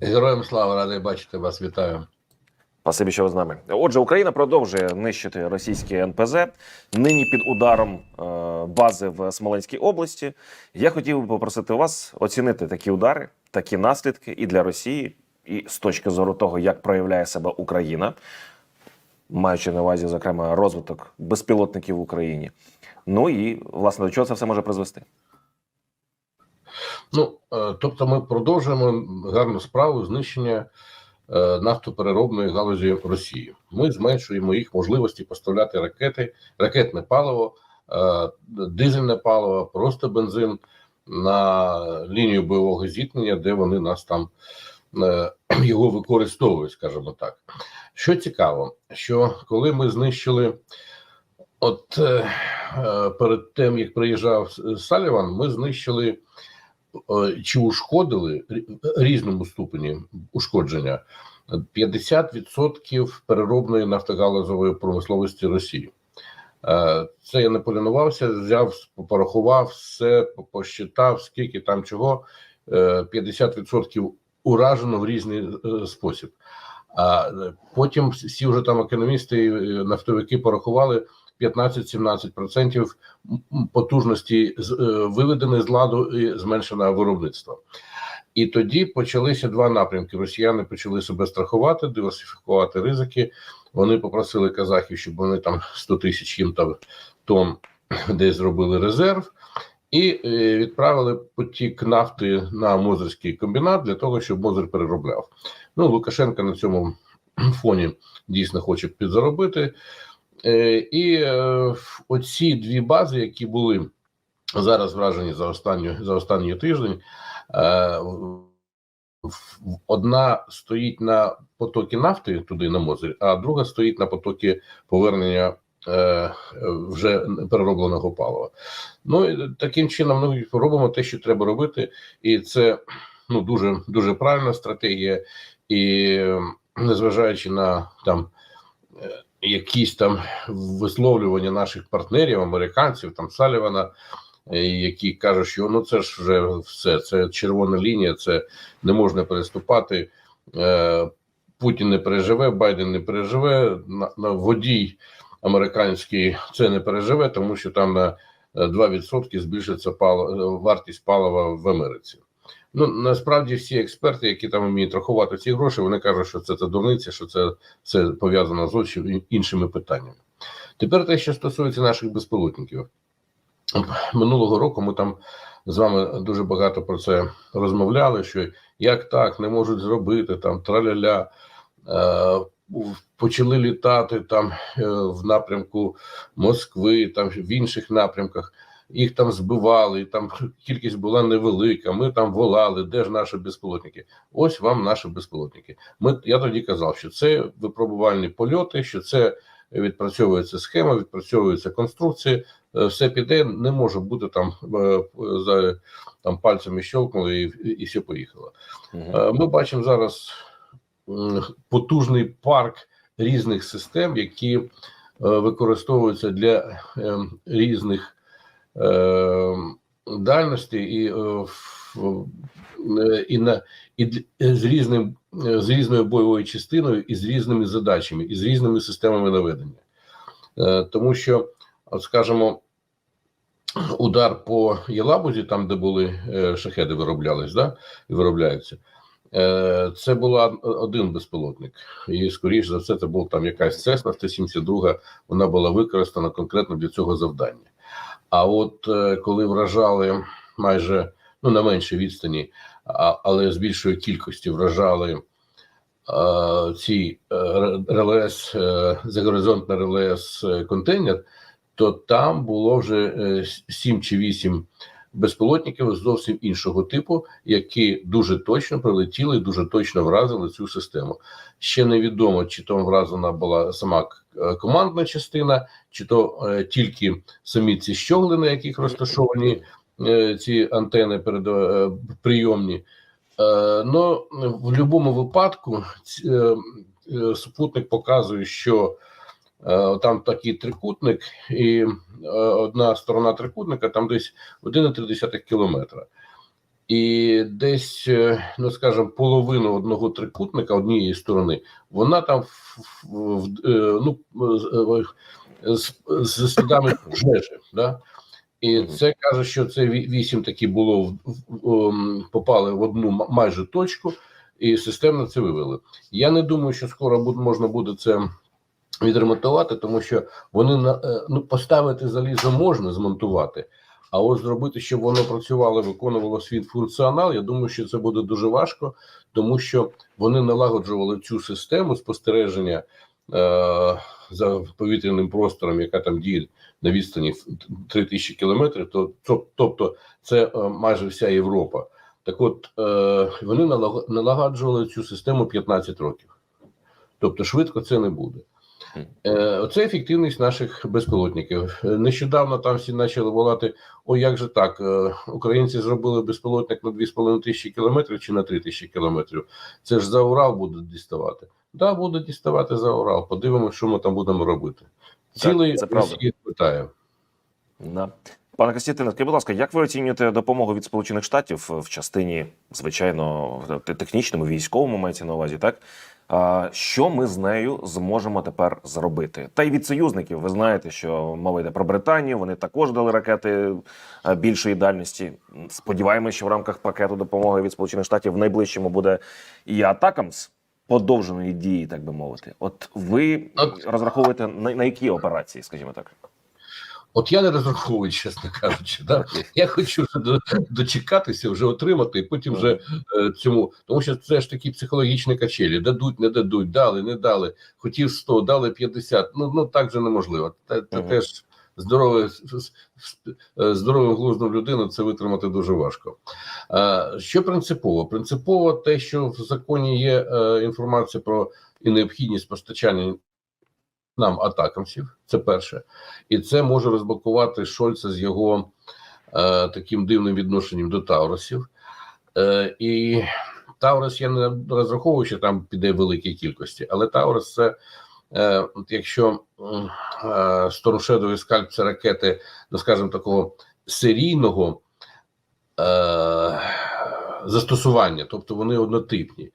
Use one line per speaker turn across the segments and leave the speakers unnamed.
Героям слава, радий бачити вас. Вітаю.
Спасибі, що ви з нами. Отже, Україна продовжує нищити російські НПЗ. Нині під ударом е, бази в Смоленській області. Я хотів би попросити вас оцінити такі удари, такі наслідки і для Росії, і з точки зору того, як проявляє себе Україна, маючи на увазі, зокрема, розвиток безпілотників в Україні. Ну і власне до чого це все може призвести?
Ну е, тобто, ми продовжуємо гарну справу знищення е, нафтопереробної галузі Росії. Ми зменшуємо їх можливості поставляти ракети, ракетне паливо, е, дизельне паливо, просто бензин на лінію бойового зіткнення, де вони нас там його використовують, скажімо так. Що цікаво, що коли ми знищили. От перед тим як приїжджав Саліван, ми знищили чи ушкодили різному ступені ушкодження 50% переробної нафтогалузової промисловості Росії. Е, Це я не полінувався, взяв, порахував все, посчитав, скільки там чого. Е, 50% уражено в різний е, спосіб. А е, потім всі вже там економісти, і, е, нафтовики порахували 15-17% м- м- потужності е, виведені з ладу і зменшене виробництво. І тоді почалися два напрямки. Росіяни почали себе страхувати, диверсифікувати ризики. Вони попросили казахів, щоб вони там 100 тисяч їм там тонн десь зробили резерв, і е, відправили потік нафти на Мозерський комбінат для того, щоб Мозер переробляв. Ну Лукашенко на цьому фоні дійсно хоче підзаробити. Е, І е, оці дві бази, які були зараз вражені за останню за останній тиждень, е, одна стоїть на потокі нафти туди на Мозері, а друга стоїть на потокі повернення вже переробленого палива. Ну таким чином ну, робимо те, що треба робити, і це ну дуже дуже правильна стратегія. І незважаючи на там якісь там висловлювання наших партнерів, американців, там Салівана, е, які кажуть, що ну це ж вже все, це червона лінія, це не можна переступати. Е, Путін не переживе, Байден не переживе, на, водій американський це не переживе, тому що там на е, 2% збільшиться пало, вартість палива в Америці. Ну насправді всі експерти, які там вміють рахувати ці гроші, вони кажуть, що це, це дурниця, що це, це пов'язано з іншими питаннями. Тепер те, що стосується наших безпілотників. Минулого року ми там з вами дуже багато про це розмовляли. Що як так не можуть зробити там траля-ля, е, почали літати там е, в напрямку Москви, там в інших напрямках. Їх там збивали, і там кількість була невелика. Ми там волали, де ж наші безпілотники? Ось вам наші безпілотники. Ми я тоді казав, що це випробувальні польоти, що це відпрацьовується схема, відпрацьовується конструкція. Е, Все піде, не може бути там е, за там пальцями щелкнули і, і все поїхало. Е, Ми бачимо зараз потужний парк різних систем, які використовуються для е, різних е, дальностей і, е, е, і, на, і з різним з різною бойовою частиною, і з різними задачами, і з різними системами наведення. Тому що, от скажімо, удар по Єлабузі, там, де були шахеди, вироблялись, да? і виробляються. Це була один безпілотник, і скоріш за все, це був там якась Цесна 172, вона була використана конкретно для цього завдання. А от е, коли вражали майже ну на меншій відстані, але з більшої кількості вражали е, ці е, РЛС, е, загоризонтний РЛС е, контейнер, то там було вже е, с- сім чи вісім безпілотників зовсім іншого типу, які дуже точно прилетіли, дуже точно вразили цю систему. Ще невідомо, чи то вразена була сама е, командна частина, чи то е, тільки самі ці щогли, на яких розташовані е, ці антени перед, е, прийомні. Е, Ну, в будь-якому випадку ці- е, е, супутник показує, що там такий трикутник, і е, одна сторона трикутника там десь 1,3 кілометра. і десь, е, ну скажімо, половину одного трикутника однієї сторони, вона там в, е, ну, з- е, з, слідами пожежі. Да? І це каже, що це ві- вісім таки було в, в- ом, попали в одну майже точку, і системно це вивели. Я не думаю, що скоро можна буде це відремонтувати, тому що вони е, ну поставити залізо можна змонтувати. А от зробити, щоб воно працювало, виконувало свій функціонал, я думаю, що це буде дуже важко, тому що вони налагоджували цю систему спостереження е, за повітряним простором, яка там діє на відстані 3000 кілометрів. То, то- тобто, це е, майже вся Європа. Так от вони налагоджували цю систему 15 років. Тобто, швидко це не буде. Е, Оце ефективність наших безпілотників. Нещодавно там всі почали волати: о, як же так? е, Українці зробили безпілотник на 2,5 тисячі кілометрів чи на 3 тисячі кілометрів. Це ж за Урал будуть діставати. Так, да, будуть діставати за Урал. Подивимося, що ми там будемо робити. Цілий
це
питає.
Да. Пане Костянтине, скажіть, будь ласка, як ви оцінюєте допомогу від Сполучених Штатів в частині, звичайно, те- технічному, військовому мається на увазі, так? Що ми з нею зможемо тепер зробити? Та й від союзників, ви знаєте, що мова йде про Британію, вони також дали ракети більшої дальності. Сподіваємося, що в рамках пакету допомоги від Сполучених Штатів в найближчому буде і атакамс подовженої дії, так би мовити. От ви розраховуєте на, на які операції, скажімо так?
От я не розраховую, чесно кажучи. Да? Я хочу вже дочекатися, вже отримати, і потім вже е, цьому. Тому що це ж такі психологічні качелі. Дадуть, не дадуть, дали, не дали. Хотів 100, дали 50. Ну, ну так же неможливо. Це, це теж здорове, е, здоровим глуздом людину це витримати дуже важко. Е, Що принципово? Принципово те, що в законі є е, інформація про і необхідність постачання нам атакамсів. Це перше, і це може розблокувати Шольца з його е, таким дивним відношенням до Тауросів. Е, і Таурос я не розраховую, що там піде великій кількості, але Таурос це. Е, якщо е, Shadow і Скальп це ракети, ну скажімо, такого серійного е, застосування, тобто вони однотипні,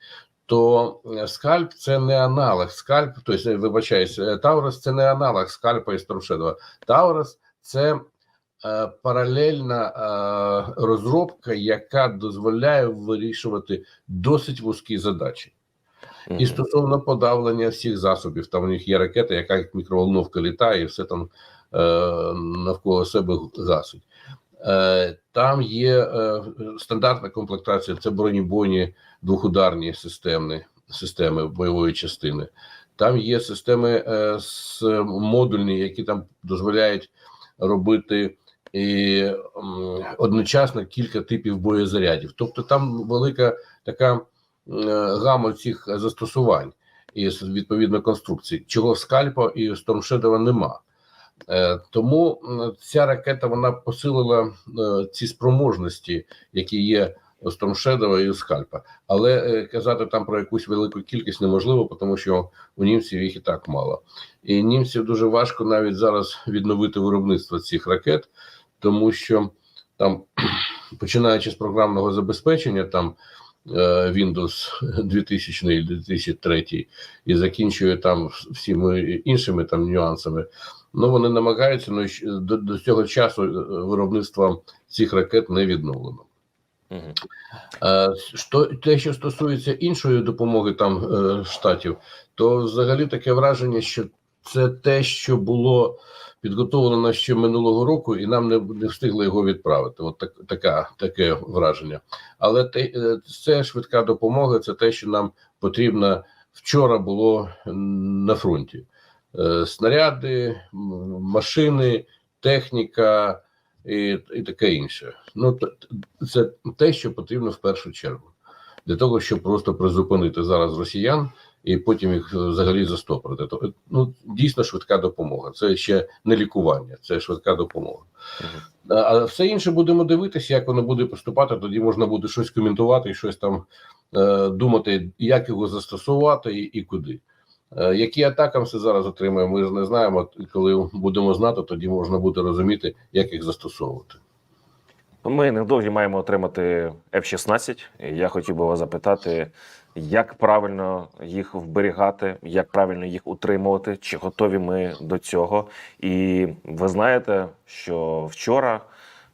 то е, скальп це не аналог скальп, тобто, вибачаюсь, е, Таурус це не аналог скальпа і Stormshadow. Таурус це е, паралельна розробка, яка дозволяє вирішувати досить вузькі задачі. І стосовно подавлення всіх засобів, там у них є ракета, яка як мікроволновка літає, і все там е, навколо себе гасить. Е, там є е, стандартна комплектація, це бронебойні двохударні системні, системи бойової частини. Там є системи е, з модульні, які там дозволяють робити і, одночасно кілька типів боєзарядів. Тобто там велика така е, гама цих застосувань і відповідно конструкцій, чого скальпа і Storm нема. Е, Тому ця ракета вона посилила е, ці спроможності, які є у Storm і у скальпа. Але е, казати там про якусь велику кількість неможливо, тому що у німців їх і так мало. І німців дуже важко навіть зараз відновити виробництво цих ракет, тому що там, починаючи з програмного забезпечення, там Windows 2000 і 2003 і закінчує там всіми іншими там нюансами. Ну вони намагаються, але до, до цього часу е, виробництво цих ракет не відновлено. Е, Що те, що стосується іншої допомоги там е, штатів, то взагалі таке враження, що це те, що було підготовлено ще минулого року, і нам не, не встигли його відправити. От так, така таке враження. Але те, це швидка допомога, це те, що нам потрібно вчора було на фронті. Е, Снаряди, машини, техніка і, і таке інше. Ну це те, що потрібно в першу чергу, для того, щоб просто призупинити зараз росіян і потім їх е, взагалі застопорити. То ну дійсно швидка допомога. Це ще не лікування, це швидка допомога. А все інше будемо дивитися, як воно буде поступати. Тоді можна буде щось коментувати щось там е, думати, як його застосувати і, і куди. Е, які атакамси зараз отримаємо, ми ж не знаємо. Коли будемо знати, тоді можна буде розуміти, як їх застосовувати.
Ми невдовзі маємо отримати F-16. Я хотів би вас запитати, як правильно їх вберігати, як правильно їх утримувати, чи готові ми до цього? І ви знаєте, що вчора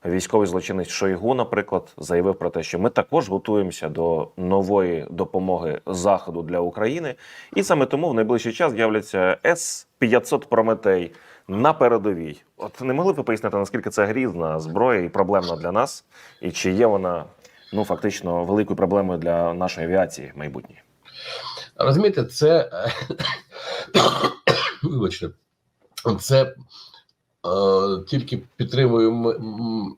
військовий злочинець Шойгу, наприклад, заявив про те, що ми також готуємося до нової допомоги заходу для України, і саме тому в найближчий час з'являться С-500 Прометей на передовій. От не могли б ви пояснити, наскільки це грізна зброя і проблемна для нас, і чи є вона ну фактично великою проблемою для нашої авіації в майбутнє?
Розумієте, це вибачте, це тільки м-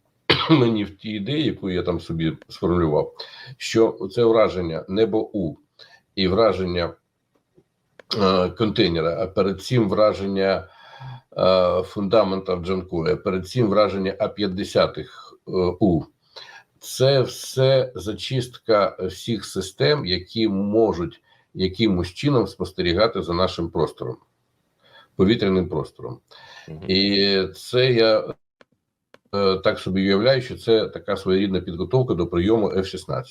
мені в тій ідеї, яку я там собі сформулював, що це враження небо У і враження е, контейнера, а перед цим враження е, фундамента в Джанкої, а перед цим враження А-50 е, У. Це все зачистка всіх систем, які можуть якимось чином спостерігати за нашим простором, повітряним простором. І це я е, так собі уявляю, що це така своєрідна підготовка до прийому F-16.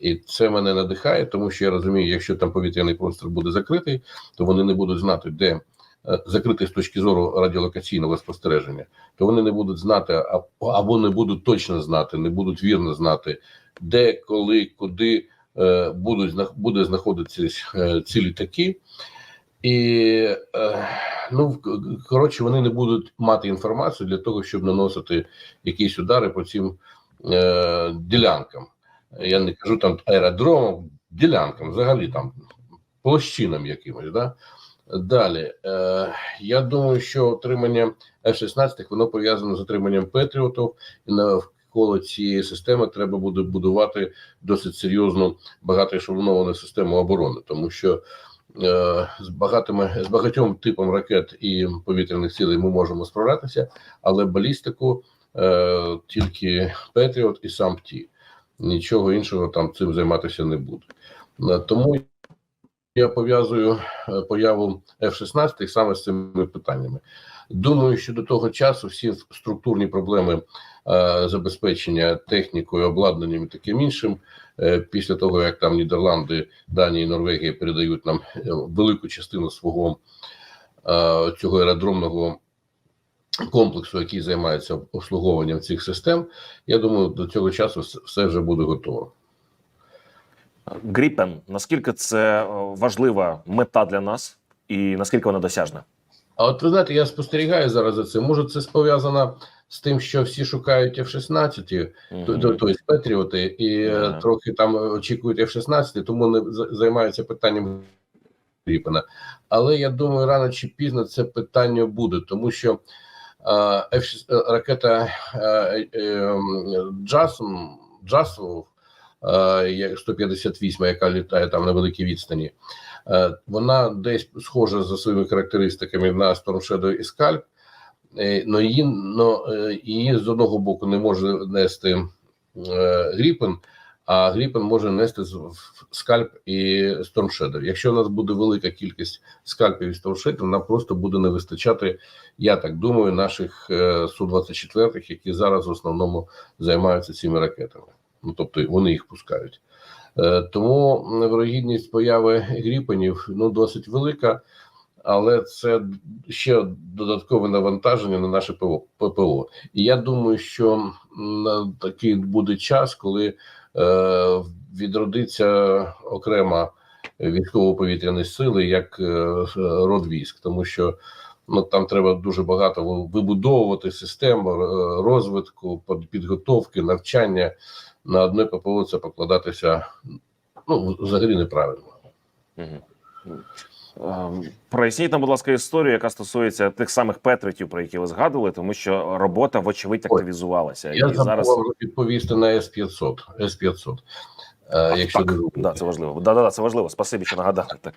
І це мене надихає, тому що я розумію, якщо там повітряний простір буде закритий, то вони не будуть знати, де е, закритий з точки зору радіолокаційного спостереження, то вони не будуть знати, або не будуть точно знати, не будуть вірно знати, де, коли, куди е, будуть буде знаходитися ці літаки. І е, ну коротше, вони не будуть мати інформацію для того, щоб наносити якісь удари по цим е, ділянкам. Я не кажу там аеродромам, ділянкам, взагалі там площинам якимось. Да? Далі, е, я думаю, що отримання F-16 воно пов'язано з отриманням Петріотів, і навколо цієї системи треба буде будувати досить серйозну багатоешелоновану систему оборони, тому що з багатими з багатьом типом ракет і повітряних цілей ми можемо справлятися, але балістику е, тільки Петріот і сам ті. Нічого іншого там цим займатися не буде. Е, Тому я пов'язую е, появу F-16 саме з цими питаннями. Думаю, що до того часу всі структурні проблеми е, забезпечення технікою, обладнанням і таким іншим, е, після того як там Нідерланди, Данія і Норвегія передають нам е, велику частину свого е, цього аеродромного комплексу, який займається обслуговуванням цих систем, я думаю, до цього часу все вже буде готово.
Гріпен, наскільки це е, важлива мета для нас, і наскільки вона досяжна?
А от ви знаєте, я спостерігаю зараз за цим. Може, це пов'язано з тим, що всі шукають F-16,
Мгм.
то- тобто Петріоти, і е,
Ага.
трохи там очікують F-16, тому не займаються питанням Гріпена. Але я думаю, рано чи пізно це питання буде, тому що е, F, е, ракета е, е, Джасм, Джасл, е, 158, яка літає там на великій відстані, е, вона десь схожа за своїми характеристиками на Storm Shadow і Scalp, е, но її, но, е, її з одного боку не може нести е, Гріпен, а Гріпен може нести скальп і Shadow. Якщо у нас буде велика кількість скальпів і Shadow, нам просто буде не вистачати, я так думаю, наших е, Су-24, які зараз в основному займаються цими ракетами. Ну тобто вони їх пускають. Е, Тому вирогідність появи гріпенів ну досить велика, але це ще додаткове навантаження на наше ППО. І я думаю, що м, такий буде час, коли е, відродиться окрема військово-повітряні сили як е, род військ, тому що ну там треба дуже багато вибудовувати систему е, розвитку, підготовки, навчання на одне ППО це покладатися ну взагалі неправильно.
Мгм. Ем, Проясніть нам, будь ласка, історію, яка стосується тих самих Петритів, про які ви згадували, тому що робота, вочевидь, активізувалася.
Я
і зараз
відповісти на С-500. С-500. Е, якщо
так, да, це важливо. Да, да, да, це важливо. Спасибі, що нагадали. Так.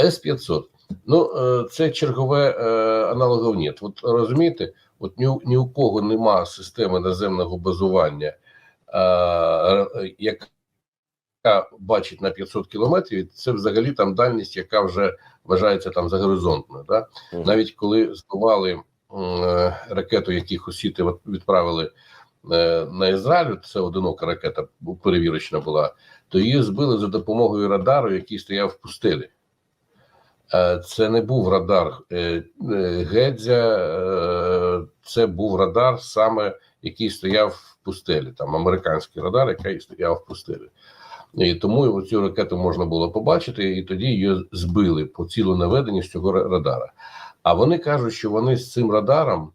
С-500. Ну, е, це чергове е, аналогов нет. От розумієте, от ні, у- ні у кого нема системи наземного базування, е, яка бачить на 500 кілометрів, це взагалі там дальність, яка вже вважається там за горизонтною. Да?
Мгм.
Навіть коли збивали е, ракету, яких осіти відправили е, на Ізраїль, це одинока ракета перевірочна була, то її збили за допомогою радару, який стояв в пустелі. Е, Це не був радар е, е, Гедзя, е, це був радар саме, який стояв в пустелі. Там американський радар, який стояв в пустелі. І тому цю ракету можна було побачити, і тоді її збили по цілу наведенні з цього радара. А вони кажуть, що вони з цим радаром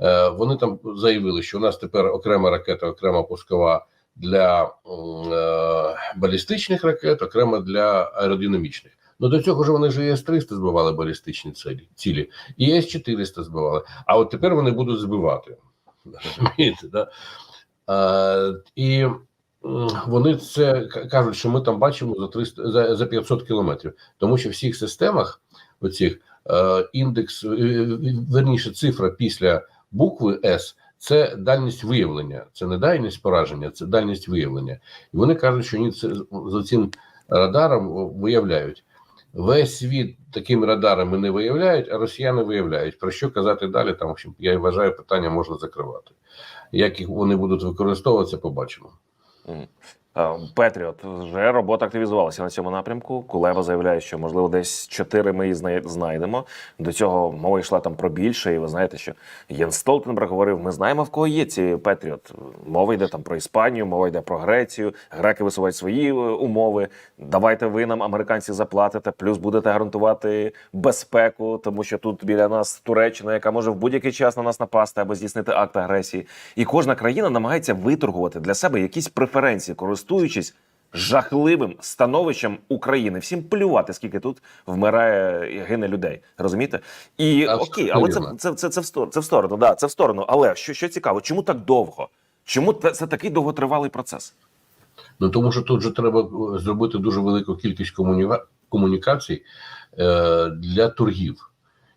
е, вони там заявили, що у нас тепер окрема ракета, окрема пускова для е, балістичних ракет, окрема для аеродинамічних. Ну до цього ж вони ж С-300 збивали балістичні цілі, цілі, і С-400 збивали. А от тепер вони будуть збивати. Розумієте, да? Е, і вони це кажуть, що ми там бачимо за 300, за, за 500 кілометрів, тому що в всіх системах оцих е, індекс, е, верніше, цифра після букви С це дальність виявлення, це не дальність пораження, це дальність виявлення. І вони кажуть, що вони це за цим радаром виявляють. Весь світ такими радарами не виявляють, а росіяни виявляють. Про що казати далі? Там в общем, я вважаю, питання можна закривати. Як їх вони будуть використовуватися, побачимо.
Е, Петріот вже робота активізувалася на цьому напрямку. Кулеба заявляє, що можливо десь чотири ми зна- знайдемо. До цього мова йшла там про більше, і ви знаєте, що Єн Столтенберг говорив: ми знаємо в кого є ці Петріот. Мова йде там про Іспанію, мова йде про Грецію. Греки висувають свої е, умови. Давайте ви нам, американці, заплатите, плюс будете гарантувати безпеку, тому що тут біля нас Туреччина, яка може в будь-який час на нас напасти або здійснити акт агресії. І кожна країна намагається виторгувати для себе якісь преференції, користуючись жахливим становищем України. Всім плювати, скільки тут вмирає і гине людей. Розумієте? І окей, але це, це, це, це, в сторону, це в сторону, да, це в сторону. Але що, що цікаво, чому так довго? Чому це, це такий довготривалий процес?
Ну тому що тут же треба е, зробити дуже велику кількість комуніва- комунікацій е, для торгів.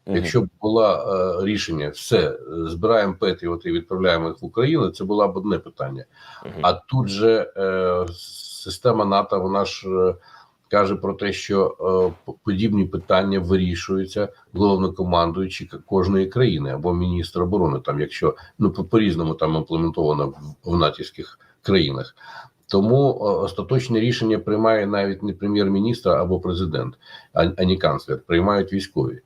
Якщо б було е, рішення, все е, збираємо Петріот і відправляємо їх в Україну, це було б одне питання. А тут же е, система НАТО вона ж е, каже про те, що е, подібні питання вирішуються головнокомандуючи кожної країни або міністр оборони, там, якщо ну по різному там імплементовано в, в натівських країнах. Тому е, остаточне рішення приймає навіть не прем'єр-міністр або президент, а, ані канцлер, приймають військові.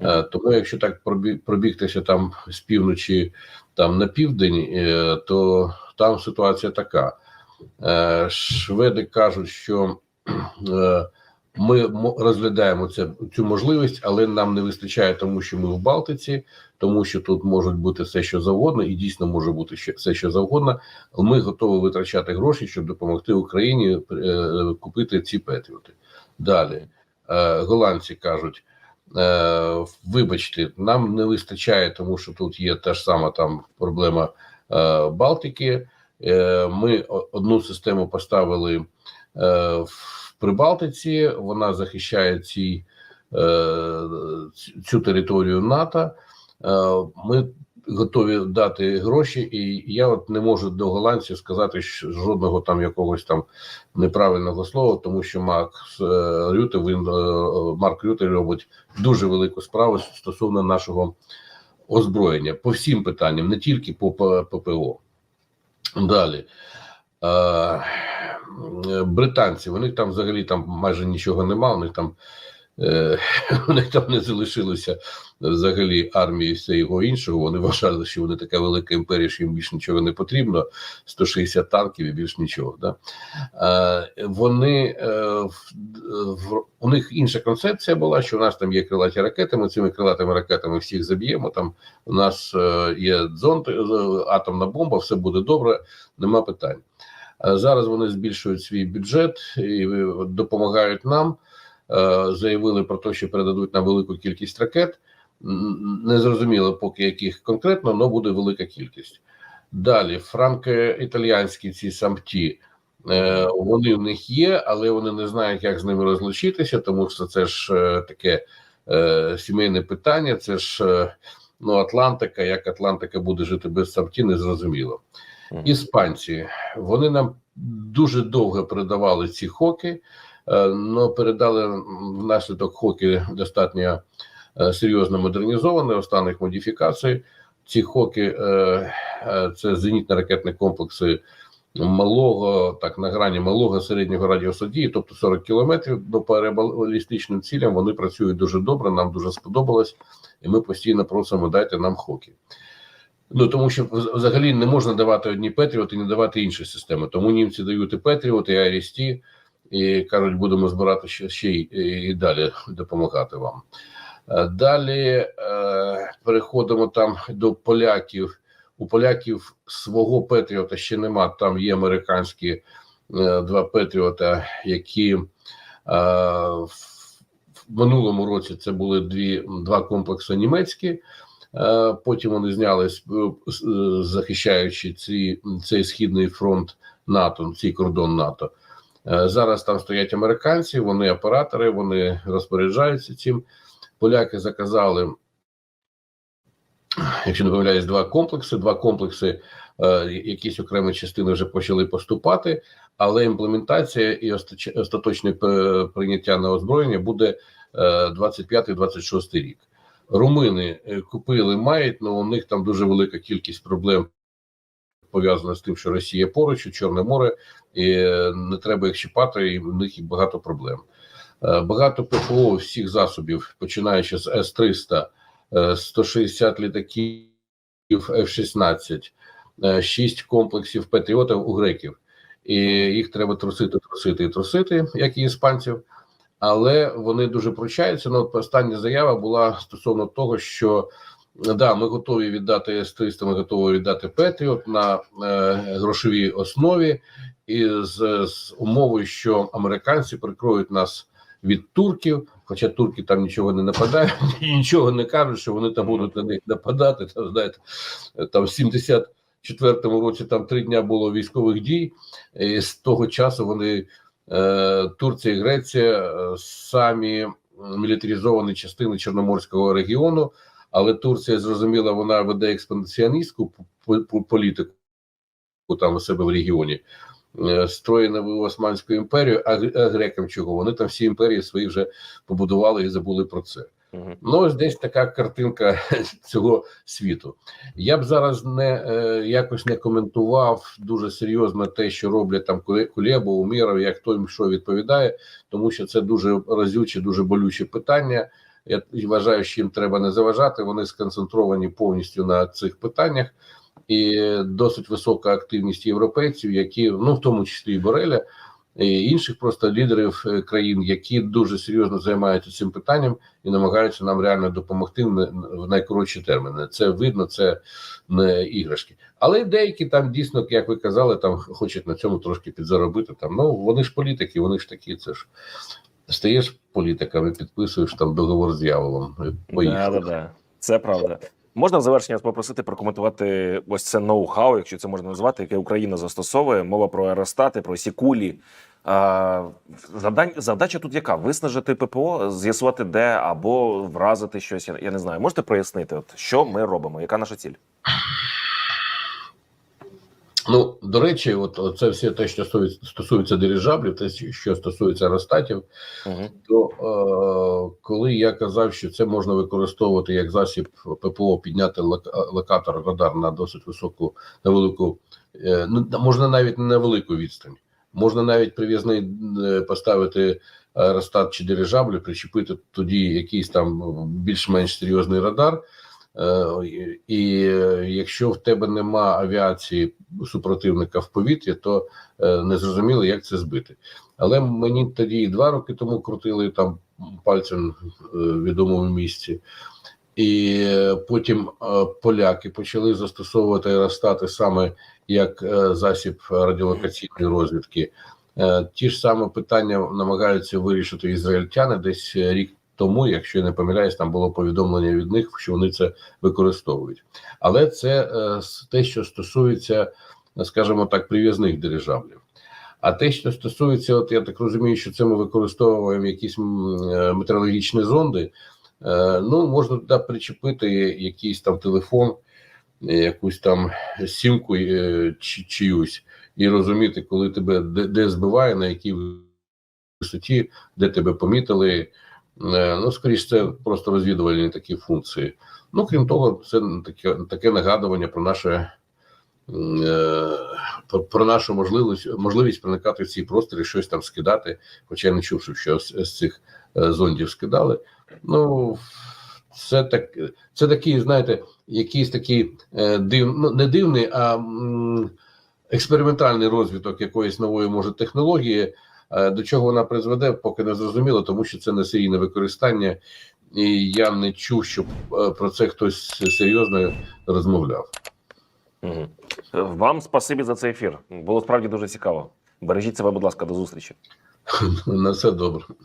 Е, Тому, якщо так пробігтися там з півночі там на південь, е, то там ситуація така. Е, Шведи кажуть, що ми розглядаємо це, цю можливість, але нам не вистачає, тому що ми в Балтиці, тому що тут можуть бути все, що завгодно, і дійсно може бути ще все, що завгодно. Ми готові витрачати гроші, щоб допомогти Україні купити ці петріоти. Далі голландці кажуть. Е, вибачте, нам не вистачає, тому що тут є та ж сама там проблема е, Балтики. Е, ми одну систему поставили в Прибалтиці, вона захищає ці, цю територію НАТО. Ми готові дати гроші, і я от не можу до голландців сказати жодного там якогось там неправильного слова, тому що Макс е, Рюте, він е, Марк Рюте робить дуже велику справу стосовно нашого озброєння по всім питанням, не тільки по ППО. Далі. Е, британці, них там взагалі там майже нічого нема, у них там, е, них там не залишилося взагалі армії і всього іншого. Вони вважали, що вони така велика імперія, що їм більше нічого не потрібно. 160 танків і більш нічого. Да? Е, вони е, у них інша концепція була, що у нас там є крилаті ракети. Ми цими крилатими ракетами всіх заб'ємо. Там у нас є е, атомна бомба, все буде добре, нема питань. Зараз вони збільшують свій бюджет і допомагають нам. Е, Заявили про те, що передадуть нам велику кількість ракет. Не зрозуміло поки яких конкретно, але буде велика кількість. Далі франко-італіянські ці самті. Е, Вони в них є, але вони не знають, як з ними розлучитися, тому що це ж е, таке сімейне питання. Це ж ну, Атлантика. Як Атлантика буде жити без самті, не зрозуміло. Іспанці вони нам дуже довго передавали ці хоки, але передали внаслідок хоки достатньо е, серйозно модернізовані, останніх модифікацій. ці хоки е, е, це зенітно-ракетні комплекси малого, так на грані малого середнього радіусу дії, тобто 40 кілометрів до по балістичним цілям. Вони працюють дуже добре. Нам дуже сподобалось, і ми постійно просимо дайте нам хоки. Ну тому що взагалі не можна давати одні Петріот і не давати інші системи. Тому німці дають і Петріот, і Арісті, і кажуть, будемо збирати ще, ще й і далі допомагати вам. Е, Далі е, переходимо там до поляків. У поляків свого Петріота ще нема. Там є американські е, два Петріота, які е, в, минулому році це були дві, два комплекси німецькі. Е, Потім вони знялись, з- е, захищаючи ці, цей східний фронт НАТО, цей кордон НАТО. Е, Зараз там стоять американці, вони оператори, вони розпоряджаються цим. Поляки заказали, якщо не помиляюсь, два комплекси. Два комплекси, е, якісь окремі частини вже почали поступати, але імплементація і остаточне прийняття на озброєння буде е, 25-26 рік. Румини е, купили, мають, але у них там дуже велика кількість проблем пов'язана з тим, що Росія поруч, і Чорне море, і не треба їх чіпати, і в них багато проблем. Е, Багато ППО всіх засобів, починаючи з С-300, е, 160 літаків F-16, 6 комплексів Патріотів у греків. І їх треба трусити, трусити і трусити, як і іспанців. Але вони дуже пручаються. Ну, остання заява була стосовно того, що да, ми готові віддати С-300, ми готові віддати Петріот на е, грошовій основі, і з, з умовою, що американці прикроють нас від турків, хоча турки там нічого не нападають і нічого не кажуть, що вони там будуть на них нападати. Там знаєте, там в 74-му році там три дня було військових дій, і з того часу вони е, Турція і Греція е, самі мілітаризовані частини Чорноморського регіону. Але Турція зрозуміла, вона веде експансіоністську політику там у себе в регіоні, е, строє нову Османську імперію, а грекам чого? Вони там всі імперії свої вже побудували і забули про це.
Мгм.
Ну, ось десь така картинка цього світу. Я б зараз не е, якось не коментував дуже серйозно те, що роблять там Кулєба, Уміров, як їм що відповідає, тому що це дуже разюче, дуже болюче питання. Я вважаю, що їм треба не заважати. Вони сконцентровані повністю на цих питаннях, і досить висока активність європейців, які ну в тому числі і Бореля, і інших просто лідерів е, країн, які дуже серйозно займаються цим питанням і намагаються нам реально допомогти в найкоротші терміни. Це видно, це не іграшки. Але деякі там дійсно, як ви казали, там хочуть на цьому трошки підзаробити. Там ну вони ж політики, вони ж такі. Це ж стаєш політиком і підписуєш там договор з дьяволом.
Да, да, да. Це правда. Можна в завершення попросити прокоментувати ось це ноу-хау, якщо це можна назвати, яке Україна застосовує. Мова про аеростати, про сікулі. А, завдань, завдача тут яка? Виснажити ППО, з'ясувати де або вразити щось. Я не знаю. Можете прояснити, от що ми робимо? Яка наша ціль?
Ну, до речі, от, це все те, що стосується, стосується дирижаблів, те, що стосується аеростатів,
Угу.
то е, коли я казав, що це можна використовувати як засіб ППО, підняти лок- локатор радар на досить високу, на велику, е, ну можна навіть на велику відстань, можна навіть прив'язний е, поставити аеростат чи дирижабль, причепити тоді якийсь там більш-менш серйозний радар. Е, і- е, якщо в тебе нема авіації супротивника в повітрі, то е, не зрозуміло, як це збити. Але мені тоді два роки тому крутили там пальцем в відомому місці. І потім поляки почали застосовувати аеростати саме як засіб радіолокаційної розвідки. Ті ж саме питання намагаються вирішити ізраїльтяни десь рік тому, якщо я не помиляюсь, там було повідомлення від них, що вони це використовують. Але це е, те, що стосується, скажімо так, прив'язних дирижаблів. А те, що стосується, от я так розумію, що це ми використовуємо якісь е, метеорологічні зонди. Е, ну, можна туди причепити якийсь там телефон, якусь там сімку чи чиюсь, і розуміти, коли тебе де, де збиває, на якій висоті, де тебе помітили, Ну, скоріш, це просто розвідувальні такі функції. Ну, крім того, це таке, таке нагадування про наше. е, Про, нашу можливість можливість проникати в ці простори, щось там скидати, хоча я не чув, що з, з цих е, зондів скидали. Ну це так, це такий, знаєте, якийсь такий е, див, ну, не дивний, а експериментальний розвиток якоїсь нової може технології. Е, До чого вона призведе, поки не зрозуміло, тому що це не серійне використання, і я не чув, щоб е, про це хтось серйозно розмовляв.
Угу. Вам спасибі за цей ефір. Було справді дуже цікаво. Бережіть себе, будь ласка, до зустрічі.
На все добре.